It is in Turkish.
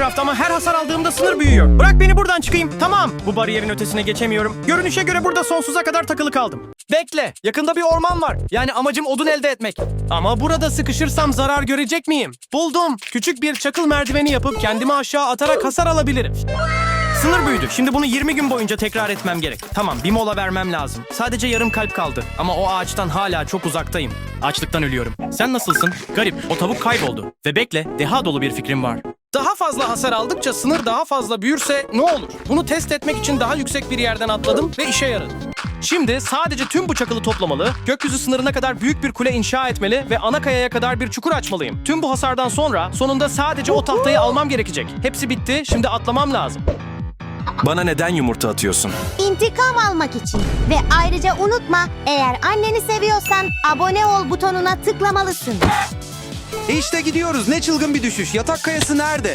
Minecraft ama her hasar aldığımda sınır büyüyor. Bırak beni buradan çıkayım. Tamam. Bu bariyerin ötesine geçemiyorum. Görünüşe göre burada sonsuza kadar takılı kaldım. Bekle. Yakında bir orman var. Yani amacım odun elde etmek. Ama burada sıkışırsam zarar görecek miyim? Buldum. Küçük bir çakıl merdiveni yapıp kendimi aşağı atarak hasar alabilirim. Sınır büyüdü. Şimdi bunu 20 gün boyunca tekrar etmem gerek. Tamam bir mola vermem lazım. Sadece yarım kalp kaldı. Ama o ağaçtan hala çok uzaktayım. Açlıktan ölüyorum. Sen nasılsın? Garip. O tavuk kayboldu. Ve bekle. Deha dolu bir fikrim var. Daha fazla hasar aldıkça sınır daha fazla büyürse ne olur? Bunu test etmek için daha yüksek bir yerden atladım ve işe yaradı. Şimdi sadece tüm bu çakılı toplamalı, gökyüzü sınırına kadar büyük bir kule inşa etmeli ve ana kayaya kadar bir çukur açmalıyım. Tüm bu hasardan sonra sonunda sadece o tahtayı almam gerekecek. Hepsi bitti. Şimdi atlamam lazım. Bana neden yumurta atıyorsun? İntikam almak için. Ve ayrıca unutma eğer anneni seviyorsan abone ol butonuna tıklamalısın. İşte gidiyoruz. Ne çılgın bir düşüş. Yatak kayası nerede?